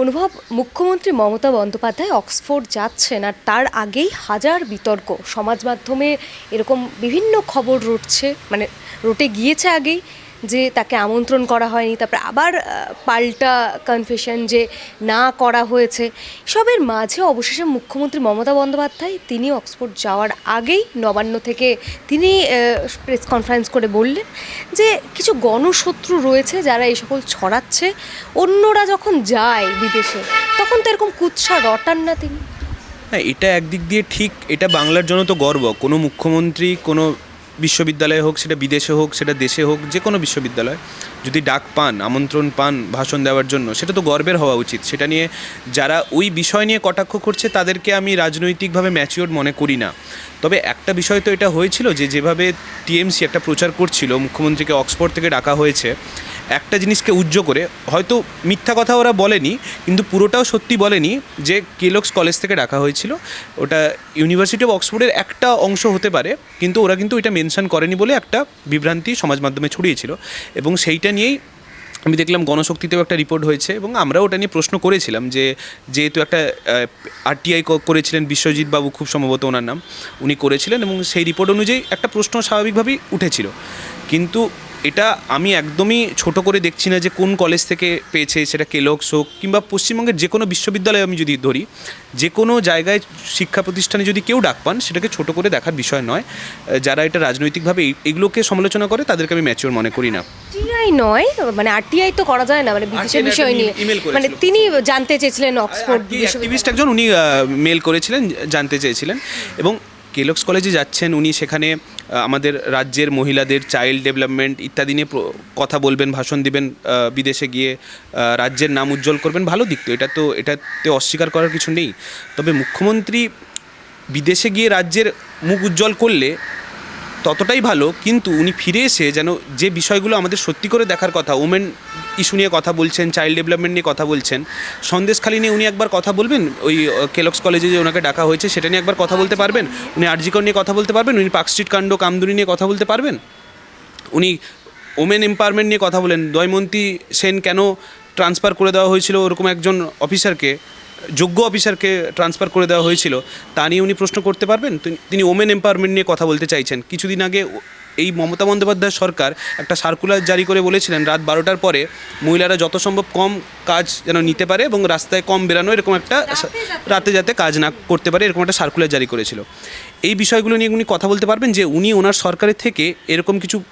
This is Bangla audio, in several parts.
অনুভব, মুখ্যমন্ত্রী মমতা বন্দ্যোপাধ্যায় অক্সফোর্ড যাচ্ছেন আর তার আগেই হাজার বিতর্ক। সমাজ মাধ্যমে এরকম বিভিন্ন খবর রটছে মানে রটে গিয়েছে আগেই। যে তাকে আমন্ত্রণ করা হয়নি, তারপরে আবার পাল্টা কনফেশন যে না করা হয়েছে। সবের মাঝে অবশেষে মুখ্যমন্ত্রী মমতা বন্দ্যোপাধ্যায়, তিনি অক্সফোর্ড যাওয়ার আগেই নবান্ন থেকে তিনি প্রেস কনফারেন্স করে বললেন যে কিছু গণশত্রু রয়েছে যারা এই সকল ছড়াচ্ছে। অন্যরা যখন যায় বিদেশে, তখন তো এরকম কুৎসা রটান না তিনি। হ্যাঁ এটা একদিক দিয়ে ঠিক, এটা বাংলার জন্য তো গর্ব। কোনো মুখ্যমন্ত্রী, কোনো বিশ্ববিদ্যালয়ে হোক, সেটা বিদেশে হোক, সেটা দেশে হোক, যে কোনো বিশ্ববিদ্যালয়, যদি ডাক পান, আমন্ত্রণ পান, ভাষণ দেওয়ার জন্য, সেটা তো গর্বের হওয়া উচিত। সেটা নিয়ে যারা ওই বিষয় নিয়ে কটাক্ষ করছে, তাদেরকে আমি রাজনৈতিকভাবে ম্যাচিওর মনে করি না। তবে একটা বিষয় তো এটা হয়েছিল যে, যেভাবে টিএমসি একটা প্রচার করছিল, মুখ্যমন্ত্রীকে অক্সফোর্ড থেকে ডাকা হয়েছে একটা জিনিসকে উজ্জ্ব করে, হয়তো মিথ্যা কথা ওরা বলেনি, কিন্তু পুরোটাও সত্যি বলেনি যে কেলক্স কলেজ থেকে ডাকা হয়েছিল। ওটা ইউনিভার্সিটি অফ অক্সফোর্ডের একটা অংশ হতে পারে, কিন্তু ওরা কিন্তু এটা মেনশন করেনি বলে একটা বিভ্রান্তি সমাজ মাধ্যমে ছড়িয়েছিল। এবং সেইটা নিয়েই আমি দেখলাম গণশক্তিতেও একটা রিপোর্ট হয়েছে এবং আমরাও ওটা নিয়ে প্রশ্ন করেছিলাম যে যেহেতু একটা আরটিআই করেছিলেন বিশ্বজিৎ বাবু খুব সম্ভবত ওনার নাম, উনি করেছিলেন এবং সেই রিপোর্ট অনুযায়ী একটা প্রশ্ন স্বাভাবিকভাবেই উঠেছিল। কিন্তু এটা আমি একদমই ছোট করে দেখছি না যে কোন কলেজ থেকে পেয়েছে সেটা কেলক্স হোক কিংবা পশ্চিমবঙ্গের যে কোনো বিশ্ববিদ্যালয়ে আমি যদি ধরি যে কোনো জায়গায় শিক্ষা প্রতিষ্ঠানে যদি কেউ ডাক পান সেটাকে ছোট করে দেখার বিষয় নয়। যারা এটা রাজনৈতিকভাবে এগুলোকে সমালোচনা করে তাদেরকে আমি ম্যাচিওর মনে করি না। টিআই নয় মানে আরটিআই তো করা যায় না মানে বিদেশের বিষয় নিয়ে। মানে তিনি জানতে চেয়েছিলেন অক্সফোর্ড একজন উনি মেল করেছিলেন জানতে চেয়েছিলেন। এবং কেলক্স কলেজে যাচ্ছেন, উনি সেখানে আমাদের রাজ্যের মহিলাদের চাইল্ড ডেভেলপমেন্ট ইত্যাদি নিয়ে কথা বলবেন, ভাষণ দিবেন বিদেশে গিয়ে রাজ্যের নাম উজ্জ্বল করবেন, ভালো দিক তো, এটা তো, এটাতে অস্বীকার করার কিছু নেই। তবে মুখ্যমন্ত্রী বিদেশে গিয়ে রাজ্যের মুখ উজ্জ্বল করলে ততটাই ভালো, কিন্তু উনি ফিরে এসে যেন যে বিষয়গুলো আমাদের সত্যি করে দেখার কথা ওমেন ইস্যু নিয়ে কথা বলছেন চাইল্ড ডেভেলপমেন্ট নিয়ে কথা বলছেন, সন্দেশখালী নিয়ে উনি একবার কথা বলবেন? ওই কেলক্স কলেজে যে ওনাকে ডাকা হয়েছে, সেটা নিয়ে একবার কথা বলতে পারবেন? উনি আরজিকর নিয়ে কথা বলতে পারবেন? উনি পার্ক স্ট্রিট কাণ্ড, কামদুনি নিয়ে কথা বলতে পারবেন? উনি ওমেন এম্পাওয়ারমেন্ট নিয়ে কথা বলেন। দয়মন্তী সেন কেন ট্রান্সফার করে দেওয়া হয়েছিল? ওরকম একজন অফিসারকে যোগ্য অফিসারকে ট্রান্সফার করে দেওয়া হয়েছিল তা নিয়ে উনি প্রশ্ন করতে পারবেন? তিনি- তিনি ওমেন এম্পাওয়ারমেন্ট নিয়ে কথা বলতে চাইছেন। কিছুদিন আগে এই মমতা বন্দ্যোপাধ্যায় সরকার একটা সার্কুলার জারি করে বলেছিলেন রাত বারোটার পরে মহিলারা যত সম্ভব কম কাজ যেন নিতে পারে এবং রাস্তায় কম বেরানো এরকম একটা রাতে যাতে কাজ না করতে পারে এরকম একটা সার্কুলার জারি করেছিল। এই বিষয়গুলো নিয়ে উনি কথা বলতে পারবেন যে উনি ওনার সরকারের থেকে এরকম কিছু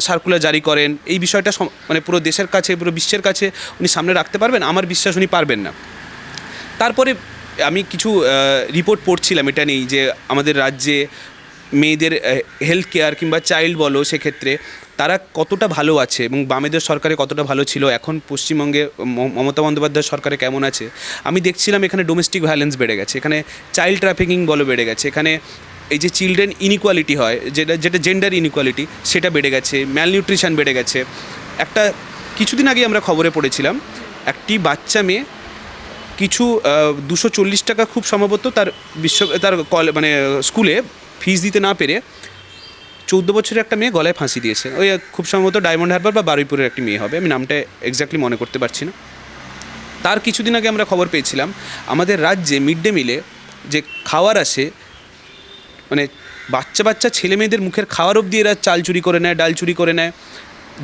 সার্কুলার জারি করেন। এই বিষয়টা মানে পুরো দেশের কাছে পুরো বিশ্বের কাছে উনি সামনে রাখতে পারবেন? আমার বিশ্বাস উনি পারবেন না। তারপরে আমি কিছু রিপোর্ট পড়ছিলাম এটা নেই যে আমাদের রাজ্যে মেয়েদের হেলথ কেয়ার কিংবা চাইল্ড বলো সেক্ষেত্রে তারা কতটা ভালো আছে এবং বামেদের সরকারে কতটা ভালো ছিল? এখন পশ্চিমবঙ্গে মমতা বন্দ্যোপাধ্যায় সরকারে কেমন আছে? আমি দেখছিলাম এখানে ডোমেস্টিক ভায়োলেন্স বেড়ে গেছে, এখানে চাইল্ড ট্রাফিকিং বলো বেড়ে গেছে, এখানে এই যে চিলড্রেন ইনইকুয়ালিটি হয়, যেটা যেটা জেন্ডার ইনইকুয়ালিটি সেটা বেড়ে গেছে ম্যালনিউট্রিশন বেড়ে গেছে। একটা কিছুদিন আগে আমরা খবরে পড়েছিলাম, একটি বাচ্চা মেয়ে কিছু দুশো চল্লিশ টাকা খুব সম্ভবত তার বিশ্ব, তার কল মানে স্কুলে ফিস দিতে না পেরে চৌদ্দ বছরের একটা মেয়ে গলায় ফাঁসি দিয়েছে। ওই, খুব সম্ভবত ডায়মন্ড হারবার বা বারুইপুরের একটি মেয়ে হবে। আমি নামটা এক্স্যাক্টলি মনে করতে পারছি না। তার কিছুদিন আগে আমরা খবর পেয়েছিলাম, আমাদের রাজ্যে মিড ডে মিলে যে খাওয়ার আসে মানে বাচ্চা বাচ্চা ছেলে মেয়েদের মুখের খাওয়ার অবধি এরা চাল চুরি করে নেয়, ডাল চুরি করে নেয়।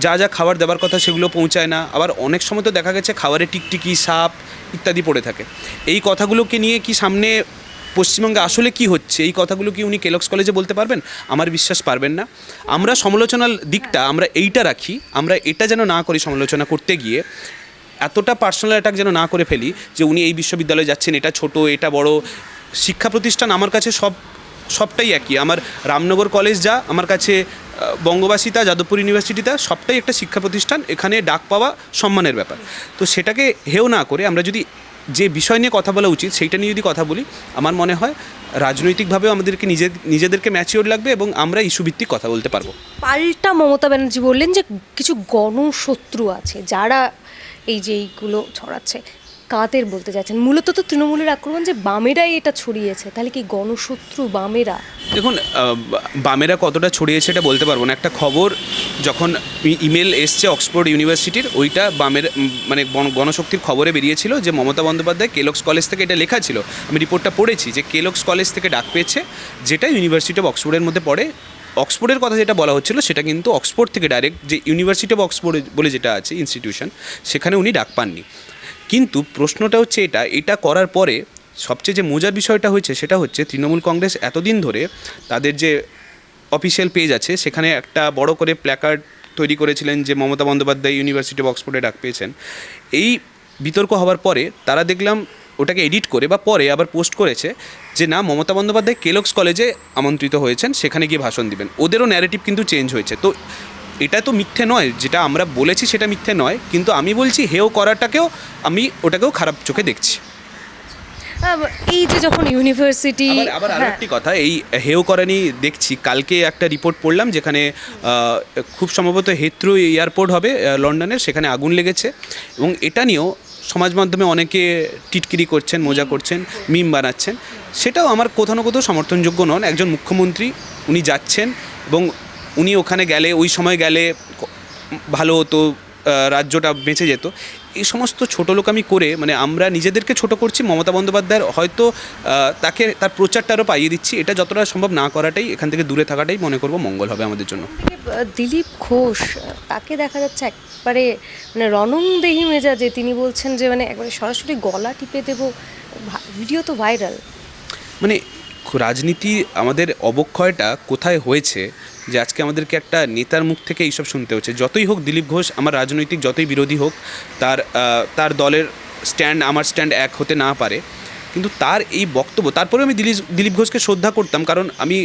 যা যা খাবার দেওয়ার কথা সেগুলো পৌঁছায় না। আবার অনেক সময় তো দেখা গেছে খাবারে টিকটিকি, সাপ ইত্যাদি পড়ে থাকে। এই কথাগুলোকে নিয়ে কি সামনে পশ্চিমবঙ্গে আসলে কি হচ্ছে? এই কথাগুলো কি উনি কেলক্স কলেজে বলতে পারবেন? আমার বিশ্বাস পারবেন না। আমরা সমালোচনার দিকটা আমরা এইটা রাখি, আমরা এটা যেন না করি সমালোচনা করতে গিয়ে, এতটা পার্সোনাল অ্যাটাক যেন না করে ফেলি যে উনি এই বিশ্ববিদ্যালয়ে যাচ্ছেন, এটা ছোট, এটা বড়। শিক্ষা প্রতিষ্ঠান আমার কাছে সব, সবটাই একই। আমার রামনগর কলেজ যা, আমার কাছে আহ, বঙ্গবাসী তা যাদবপুর ইউনিভার্সিটি তা সবটাই একটা শিক্ষা প্রতিষ্ঠান এখানে ডাক পাওয়া সম্মানের ব্যাপার। তো সেটাকে হেও না করে আমরা যদি যে বিষয় নিয়ে কথা বলা উচিত সেইটা নিয়ে যদি কথা বলি আমার মনে হয় রাজনৈতিকভাবেও আমাদেরকে নিজে নিজেদেরকে ম্যাচিওর লাগবে এবং আমরা ইস্যুভিত্তিক কথা বলতে পারব। পাল্টা মমতা ব্যানার্জি বললেন যে কিছু গণশত্রু আছে যারা এই যে এইগুলো ছড়াচ্ছে। কাদের বলতে চাচ্ছেন মূলত তো তৃণমূলের আক্রমণ যে বামেরাই এটা ছড়িয়েছে, তাহলে কি গণশত্রু বামেরা? দেখুন বামেরা কতটা ছড়িয়েছে এটা বলতে পারব না। একটা খবর যখন ইমেল এসছে অক্সফোর্ড ইউনিভার্সিটির, ওইটা বামের মানে গণশক্তির খবরে বেরিয়েছিল যে মমতা বন্দ্যোপাধ্যায় কেলক্স কলেজ থেকে এটা লেখা ছিল। আমি রিপোর্টটা পড়েছি যে কেলক্স কলেজ থেকে ডাক পেয়েছে, যেটা ইউনিভার্সিটি অফ অক্সফোর্ডের মধ্যে পড়ে। অক্সফোর্ডের কথা যেটা বলা হচ্ছিল, সেটা কিন্তু অক্সফোর্ড থেকে ডাইরেক্ট যে ইউনিভার্সিটি অফ অক্সফোর্ড বলে যেটা আছে, ইনস্টিটিউশন, সেখানে উনি ডাক পাননি। কিন্তু প্রশ্নটা হচ্ছে এটা এটা করার পরে সবচেয়ে যে মজার বিষয়টা হয়েছে সেটা হচ্ছে তৃণমূল কংগ্রেস এতদিন ধরে তাদের যে অফিসিয়াল পেজ আছে সেখানে একটা বড় করে প্ল্যাকার্ড তৈরি করেছিলেন যে মমতা বন্দ্যোপাধ্যায় ইউনিভার্সিটি অফ অক্সফোর্ডে ডাক পেয়েছেন। এই বিতর্ক হওয়ার পরে তারা দেখলাম ওটাকে এডিট করে বা পরে আবার পোস্ট করেছে যে না, মমতা বন্দ্যোপাধ্যায় কেলক্স কলেজে আমন্ত্রিত হয়েছেন, সেখানে গিয়ে ভাষণ দিবেন। ওদেরও ন্যারেটিভ কিন্তু চেঞ্জ হয়েছে। তো এটা তো মিথ্যে নয় যেটা আমরা বলেছি সেটা মিথ্যে নয় কিন্তু আমি বলছি হেও করাটাকেও আমি ওটাকেও খারাপ চোখে দেখছি। এই যে যখন ইউনিভার্সিটি আবার আবার আরও হ্যাঁ, একটি কথা এই হেও করানি দেখছি কালকে একটা রিপোর্ট পড়লাম যেখানে খুব সম্ভবত হেথ্রু এয়ারপোর্ট হবে লন্ডনের সেখানে আগুন লেগেছে এবং এটা নিয়েও সমাজ মাধ্যমে অনেকে টিটকিরি করছেন মজা করছেন মিম বানাচ্ছেন সেটাও আমার কোথাও না কোথাও সমর্থনযোগ্য নন একজন মুখ্যমন্ত্রী উনি যাচ্ছেন এবং উনি ওখানে গেলে ওই সময় গেলে ভালো হতো রাজ্যটা বেঁচে যেত। এই সমস্ত ছোট লোক আমি করে মানে আমরা নিজেদেরকে ছোট করছি মমতা বন্দ্যোপাধ্যায়ের হয়তো তাকে তার প্রচারটা আরও পাইয়ে দিচ্ছি। এটা যতটা সম্ভব না করাটাই এখান থেকে দূরে থাকাটাই মনে করব মঙ্গল হবে আমাদের জন্য। দিলীপ ঘোষ তাকে দেখা যাচ্ছে একবারে মানে রণংদেহী মেজাজে তিনি বলছেন যে মানে একবারে সরাসরি গলা টিপে দেবো। ভিডিও তো ভাইরাল মানে রাজনীতি আমাদের অবক্ষয়টা কোথায় হয়েছে, যে আজকে আমাদেরকে একটা নেতার মুখ থেকে এইসব শুনতে হচ্ছে। যতই হোক দিলীপ ঘোষ আমার রাজনৈতিক যতই বিরোধী হোক, তার তার দলের স্ট্যান্ড আমার স্ট্যান্ড এক হতে না পারে। কিন্তু তার এই বক্তব্য তারপরে আমি দিলীপ দিলীপ ঘোষকে শ্রদ্ধা করতাম, কারণ আমি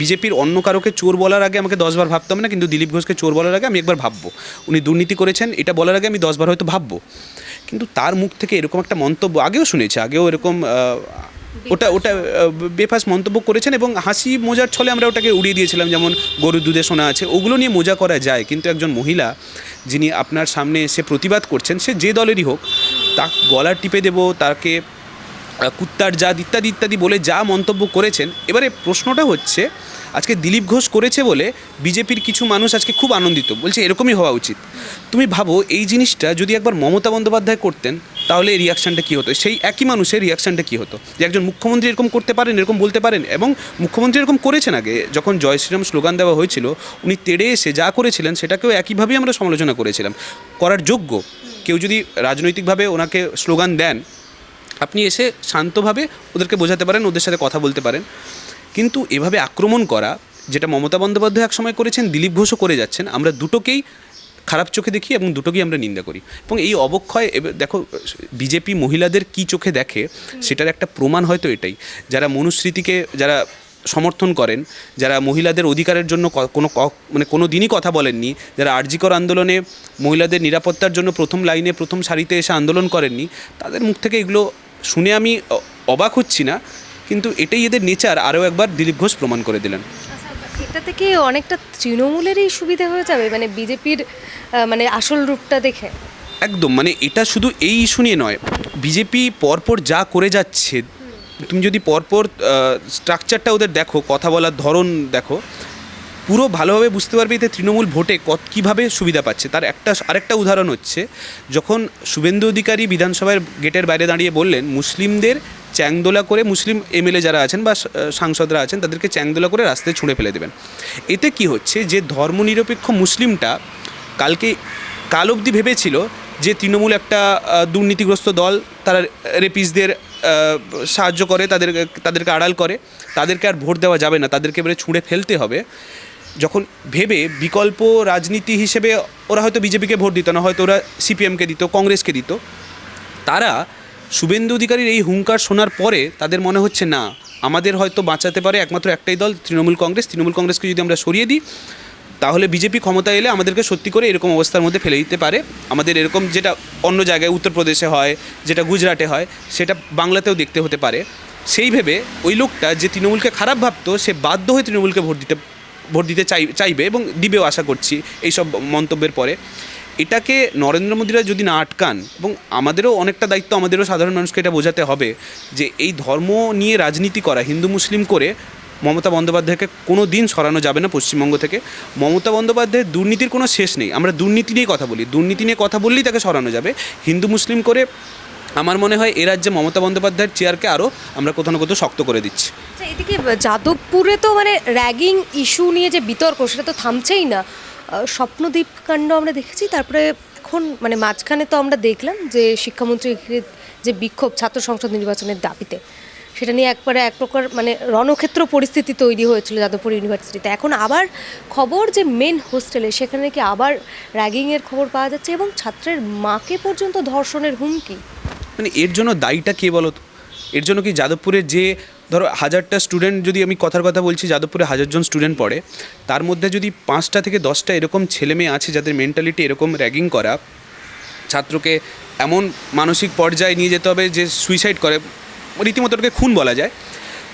বিজেপির অন্য কারোকে চোর বলার আগে আমাকে দশবার ভাবতাম না, কিন্তু দিলীপ ঘোষকে চোর বলার আগে আমি একবার ভাববো। উনি দুর্নীতি করেছেন, এটা বলার আগে আমি দশবার হয়তো ভাববো। কিন্তু তার মুখ থেকে এরকম একটা মন্তব্য আগেও শুনেছি, আগেও এরকম ওটা ওটা বেফাস মন্তব্য করেছেন এবং হাসি মজার ছলে আমরা ওটাকে উড়িয়ে দিয়েছিলাম, যেমন গরু দুধে শোনা আছে, ওগুলো নিয়ে মজা করা যায়, কিন্তু একজন মহিলা যিনি আপনার সামনে এসে প্রতিবাদ করছেন, সে যে দলেরই হোক তা গলা টিপে দেব, তাকে কুত্তার জাত ইত্যাদি ইত্যাদি বলে যা মন্তব্য করেছেন, এবারে প্রশ্নটা হচ্ছে আজকে দিলীপ ঘোষ করেছে বলে বিজেপির কিছু মানুষ আজকে খুব আনন্দিত। বলছে, এরকমই হওয়া উচিত। তুমি ভাবো, এই জিনিসটা যদি একবার মমতা বন্দ্যোপাধ্যায় করতেন, তাহলে এই রিয়াকশানটা কী হতো? সেই একই মানুষের রিয়াকশানটা কী হতো? যে একজন মুখ্যমন্ত্রী এরকম করতে পারেন, এরকম বলতে পারেন, এবং মুখ্যমন্ত্রী এরকম করেছেন আগে, যখন জয় শ্রীরাম স্লোগান দেওয়া হয়েছিল, উনি তেড়ে এসে যা করেছিলেন, সেটাকেও একইভাবেই আমরা সমালোচনা করেছিলাম। করার যোগ্য। কেউ যদি রাজনৈতিকভাবে ওনাকে স্লোগান দেন, আপনি এসে শান্তভাবে ওদেরকে বোঝাতে পারেন, ওদের সাথে কথা বলতে পারেন। কিন্তু এভাবে আক্রমণ করা, যেটা মমতা বন্দ্যোপাধ্যায় একসময় করেছেন, দিলীপ ঘোষও করে যাচ্ছেন, আমরা দুটোকেই খারাপ চোখে দেখি এবং দুটোকেই আমরা নিন্দা করি। এবং এই অবক্ষয় দেখো, বিজেপি মহিলাদের কি চোখে দেখে, সেটার একটা প্রমাণ হয়তো এটাই। যারা মনুস্মৃতিকে, যারা সমর্থন করেন, যারা মহিলাদের অধিকারের জন্য কোনো মানে কোনো দিনই কথা বলেননি, যারা আরজিকর আন্দোলনে মহিলাদের নিরাপত্তার জন্য প্রথম লাইনে, প্রথম সারিতে এসে আন্দোলন করেননি, তাদের মুখ থেকে এগুলো শুনে আমি অবাক হচ্ছি না। কিন্তু এটাই এদের নেচার। আরও একবার দিলীপ ঘোষ প্রমাণ করে দিলেন। এটা থেকে অনেকটা তৃণমূলেরই সুবিধা হয়ে যাবে মানে বিজেপির মানে আসল রূপটা দেখে। একদম মানে এটা শুধু এই ইস্যু নিয়ে নয়। বিজেপি পরপর যা করে যাচ্ছে তুমি যদি পরপর স্ট্রাকচারটা ওদের দেখো কথা বলার ধরন দেখো পুরো ভালোভাবে বুঝতে পারবে এতে তৃণমূল ভোটে কত কীভাবে সুবিধা পাচ্ছে। তার একটা আরেকটা উদাহরণ হচ্ছে যখন শুভেন্দু অধিকারী বিধানসভার গেটের বাইরে দাঁড়িয়ে বললেন মুসলিমদের চ্যাংদোলা করে মুসলিম এমএলএ যারা আছেন বা সাংসদরা আছেন, তাদেরকে চ্যাংদোলা করে রাস্তায় ছুঁড়ে ফেলে দেবেন। এতে কি হচ্ছে যে ধর্মনিরপেক্ষ মুসলিমটা কালকে, কাল অবধি ভেবেছিল যে তৃণমূল একটা দুর্নীতিগ্রস্ত দল, তারা রেপিসদের সাহায্য করে, তাদের, তাদেরকে আড়াল করে, তাদেরকে আর ভোট দেওয়া যাবে না, তাদেরকে এবারে ছুঁড়ে ফেলতে হবে। যখন ভেবে বিকল্প রাজনীতি হিসেবে ওরা হয়তো বিজেপিকে ভোট দিত না, হয়তো ওরা সিপিএমকে দিত, কংগ্রেসকে দিত। তারা শুভেন্দু অধিকারীর এই হুঙ্কার শোনার পরে তাদের মনে হচ্ছে, না, আমাদের হয়তো বাঁচাতে পারে একমাত্র একটাই দল, তৃণমূল কংগ্রেস। তৃণমূল কংগ্রেসকে যদি আমরা সরিয়ে দিই, তাহলে বিজেপি ক্ষমতায় এলে আমাদেরকে সত্যি করে এরকম অবস্থার মধ্যে ফেলে দিতে পারে। আমাদের এরকম যেটা অন্য জায়গায়, উত্তরপ্রদেশে হয়, যেটা গুজরাটে হয়, সেটা বাংলাতেও দেখতে হতে পারে। সেই ভেবে ওই লোকটা যে তৃণমূলকে খারাপ ভাবতো, সে বাধ্য হয়ে তৃণমূলকে ভোট দিতে ভোট দিতে চাই, চাইবে এবং দিবেও আশা করছি এইসব মন্তব্যের পরে। এটাকে নরেন্দ্র মোদীরা যদি না আটকান এবং আমাদেরও অনেকটা দায়িত্ব আমাদেরও সাধারণ মানুষকে এটা বোঝাতে হবে যে এই ধর্ম নিয়ে রাজনীতি করা হিন্দু মুসলিম করে মমতা বন্দ্যোপাধ্যায়কে কোনো দিন সরানো যাবে না পশ্চিমবঙ্গ থেকে। মমতা বন্দ্যোপাধ্যায়ের দুর্নীতির কোনো শেষ নেই। আমরা দুর্নীতি নিয়ে কথা বলি। দুর্নীতি নিয়ে কথা বললেই তাকে সরানো যাবে। হিন্দু মুসলিম করে আমার মনে হয় এ রাজ্যে মমতা বন্দ্যোপাধ্যায়ের চেয়ারকে আরও আমরা কোথাও না কোথাও শক্ত করে দিচ্ছি। আচ্ছা, এদিকে যাদবপুরে তো মানে র্যাগিং ইস্যু নিয়ে যে বিতর্ক সেটা তো থামছেই না। আহ, স্বপ্নদীপ কাণ্ড আমরা দেখেছি তারপরে এখন মানে মাঝখানে তো আমরা দেখলাম যে শিক্ষামন্ত্রী যে বিক্ষোভ ছাত্র সংসদ নির্বাচনের দাবিতে সেটা নিয়ে একবারে এক প্রকার মানে রণক্ষেত্র পরিস্থিতি তৈরি হয়েছিল যাদবপুর ইউনিভার্সিটিতে। এখন আবার খবর যে মেন হোস্টেলে সেখানে কি আবার র্যাগিংয়ের খবর পাওয়া যাচ্ছে এবং ছাত্রের মাকে পর্যন্ত ধর্ষণের হুমকি? মানে এর জন্য দায়ীটা কে বলো এর জন্য কি যাদবপুরের যে ধরো হাজারটা স্টুডেন্ট যদি আমি কথার কথা বলছি, যাদবপুরে হাজারজন স্টুডেন্ট পড়ে, তার মধ্যে যদি পাঁচটা থেকে দশটা এরকম ছেলে মেয়ে আছে যাদের মেন্টালিটি এরকম র্যাগিং করা, ছাত্রকে এমন মানসিক পর্যায়ে নিয়ে যেতে হবে যে সুইসাইড করে, রীতিমতো খুন বলা যায়,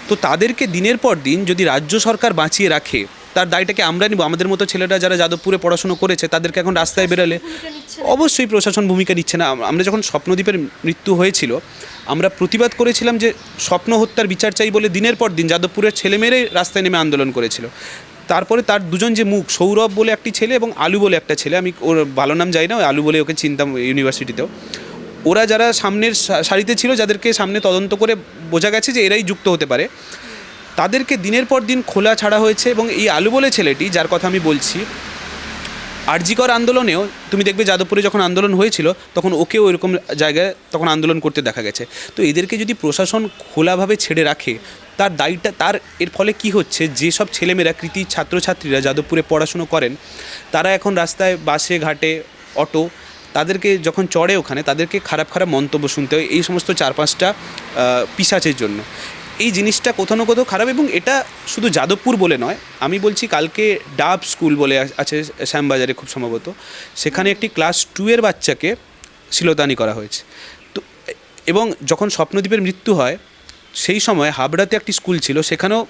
তো তাদেরকে দিনের পর দিন যদি রাজ্য সরকার বাঁচিয়ে রাখে তার দায়টাকে আমরা নিব। আমাদের মতো ছেলেরা যারা যাদবপুরে পড়াশুনো করেছে তাদেরকে এখন রাস্তায় বেরোলে অবশ্যই প্রশাসন ভূমিকা নিচ্ছে না। আমরা যখন স্বপ্নদ্বীপের মৃত্যু হয়েছিল আমরা প্রতিবাদ করেছিলাম যে স্বপ্ন হত্যার বিচার চাই বলে দিনের পর দিন যাদবপুরের ছেলেমেয়েরাই রাস্তায় নেমে আন্দোলন করেছিল। তারপরে তার দুজন যে মুখ সৌরভ বলে একটি ছেলে এবং আলু বলে একটা ছেলে আমি ওর ভালো নাম যাই না ওই আলু বলে ওকে চিনতাম ইউনিভার্সিটিতেও। ওরা যারা সামনের সারিতে ছিল যাদেরকে সামনে তদন্ত করে বোঝা গেছে যে এরাই যুক্ত হতে পারে। তাদেরকে দিনের পর দিন খোলা ছাড়া হয়েছে এবং এই আলু বলে ছেলেটি যার কথা আমি বলছি আরজিকর আন্দোলনেও তুমি দেখবে যাদবপুরে যখন আন্দোলন হয়েছিল তখন ওকেও এরকম জায়গায় তখন আন্দোলন করতে দেখা গেছে। তো এদেরকে যদি প্রশাসন খোলাভাবে ছেড়ে রাখে তার দায়টা তার এর ফলে কি হচ্ছে? যেসব ছেলেমেয়েরা কৃতি ছাত্রছাত্রীরা যাদবপুরে পড়াশুনো করেন তারা এখন রাস্তায় বাসে ঘাটে অটো তাদেরকে যখন চড়ে ওখানে তাদেরকে খারাপ খারাপ মন্তব্য শুনতে হয় এই সমস্ত চার পাঁচটা আহ, পিশাচের জন্য। এই জিনিসটা কোথাও না কোথাও খারাপ এবং এটা শুধু যাদবপুর বলে নয়, আমি বলছি কালকে ডাব স্কুল বলে আছে শ্যামবাজারে খুব সম্ভবত, সেখানে একটি ক্লাস টু এর বাচ্চাকে শিলতানি করা হয়েছে। তো, এবং যখন স্বপ্নদ্বীপের মৃত্যু হয়, সেই সময় হাবড়াতে একটি স্কুল ছিল, সেখানেও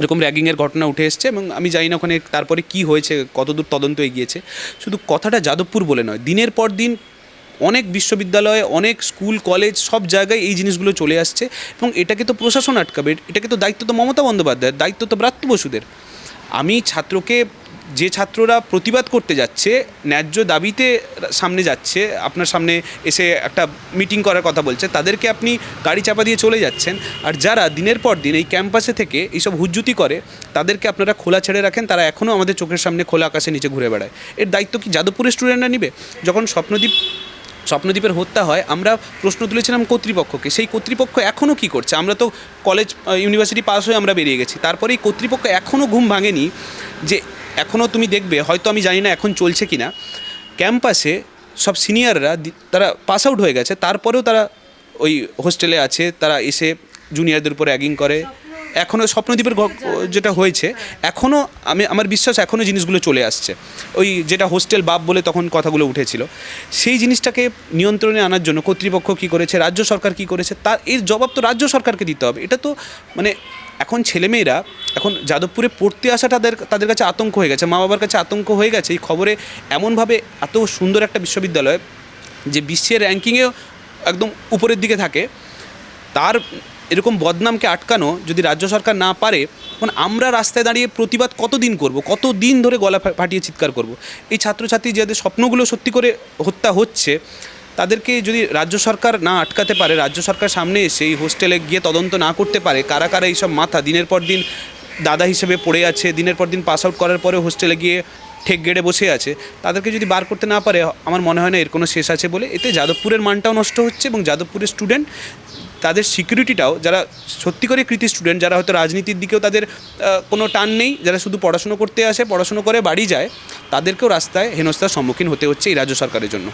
এরকম র্যাগিংয়ের ঘটনা উঠে এসছে এবং আমি জানি না ওখানে তারপরে কি হয়েছে, কতদূর তদন্ত এগিয়েছে। শুধু কথাটা যাদবপুর বলে নয়, দিনের পর দিন অনেক বিশ্ববিদ্যালয়ে, অনেক স্কুল, কলেজ সব জায়গায় এই জিনিসগুলো চলে আসছে এবং এটাকে তো প্রশাসন আটকাবে। এটাকে তো দায়িত্ব তো মমতা বন্দ্যোপাধ্যায়ের, দায়িত্ব তো ব্রাত্য বসুদের। আমি ছাত্রকে, যে ছাত্ররা প্রতিবাদ করতে যাচ্ছে, ন্যায্য দাবিতে সামনে যাচ্ছে, আপনার সামনে এসে একটা মিটিং করার কথা বলছে, তাদেরকে আপনি গাড়ি চাপা দিয়ে চলে যাচ্ছেন। আর যারা দিনের পর দিন এই ক্যাম্পাসে থেকে এইসব হুজ্জুতি করে, তাদেরকে আপনারা খোলা ছেড়ে রাখেন, তারা এখনও আমাদের চোখের সামনে খোলা আকাশে নিচে ঘুরে বেড়ায়। এর দায়িত্ব কি যাদবপুরের স্টুডেন্টরা নিবে? যখন স্বপ্নদ্বীপ স্বপ্নদ্বীপের হত্যা হয়, আমরা প্রশ্ন তুলেছিলাম কর্তৃপক্ষকে। সেই কর্তৃপক্ষ এখনও কি করছে? আমরা তো কলেজ ইউনিভার্সিটি পাস হয়ে আমরা বেরিয়ে গেছি। তারপরে এই কর্তৃপক্ষ এখনও ঘুম ভাঙেনি যে এখনও তুমি দেখবে, হয়তো আমি জানি না এখন চলছে কি না ক্যাম্পাসে সব সিনিয়ররা তারা পাস আউট হয়ে গেছে। তারপরেও তারা ওই হোস্টেলে আছে, তারা এসে জুনিয়রদের উপর র্যাগিং করে। এখনও স্বপ্নদ্বীপের যেটা হয়েছে এখনও আমি, আমার বিশ্বাস এখনও জিনিসগুলো চলে আসছে। ওই যেটা হোস্টেল বাপ বলে তখন কথাগুলো উঠেছিল। সেই জিনিসটাকে নিয়ন্ত্রণে আনার জন্য কর্তৃপক্ষ কী করেছে, রাজ্য সরকার কী করেছে, তার, এর জবাব তো রাজ্য সরকারকে দিতে হবে। এটা তো মানে এখন ছেলেমেয়েরা এখন যাদবপুরে পড়তে আসা তাদের তাদের কাছে আতঙ্ক হয়ে গেছে মা বাবার কাছে আতঙ্ক হয়ে গেছে। এই খবরে এমনভাবে এত সুন্দর একটা বিশ্ববিদ্যালয় যে বিশ্বের র্যাঙ্কিংয়েও একদম উপরের দিকে থাকে। তার এরকম বদনামকে আটকানো যদি রাজ্য সরকার না পারে তখন আমরা রাস্তায় দাঁড়িয়ে প্রতিবাদ কতদিন করব? কত দিন ধরে গলা ফাটিয়ে চিৎকার করব? এই ছাত্রছাত্রী যাদের স্বপ্নগুলো সত্যি করে হত্যা হচ্ছে, তাদেরকে যদি রাজ্য সরকার না আটকাতে পারে, রাজ্য সরকার সামনে এসে এই হোস্টেলে গিয়ে তদন্ত না করতে পারে, কারা কারা এইসব মাথা, দিনের পর দিন দাদা হিসেবে পড়ে আছে, দিনের পর দিন পাস আউট করার পরে হোস্টেলে গিয়ে ঠেক গেড়ে বসে আছে, তাদেরকে যদি বার করতে না পারে, আমার মনে হয় না এর কোনো শেষ আছে বলে, এতে যাদবপুরের মানটাও নষ্ট হচ্ছে এবং যাদবপুরের স্টুডেন্ট তাদের সিকিউরিটিটাও, যারা সত্যি করে কৃতি স্টুডেন্ট, যারা হয়তো রাজনীতির দিকেও তাদের কোনো টান নেই, যারা শুধু পড়াশুনো করতে আসে, পড়াশুনো করে বাড়ি যায়, তাদেরকেও রাস্তায় হেনস্থার সম্মুখীন হতে হচ্ছে এই রাজ্য সরকারের জন্য।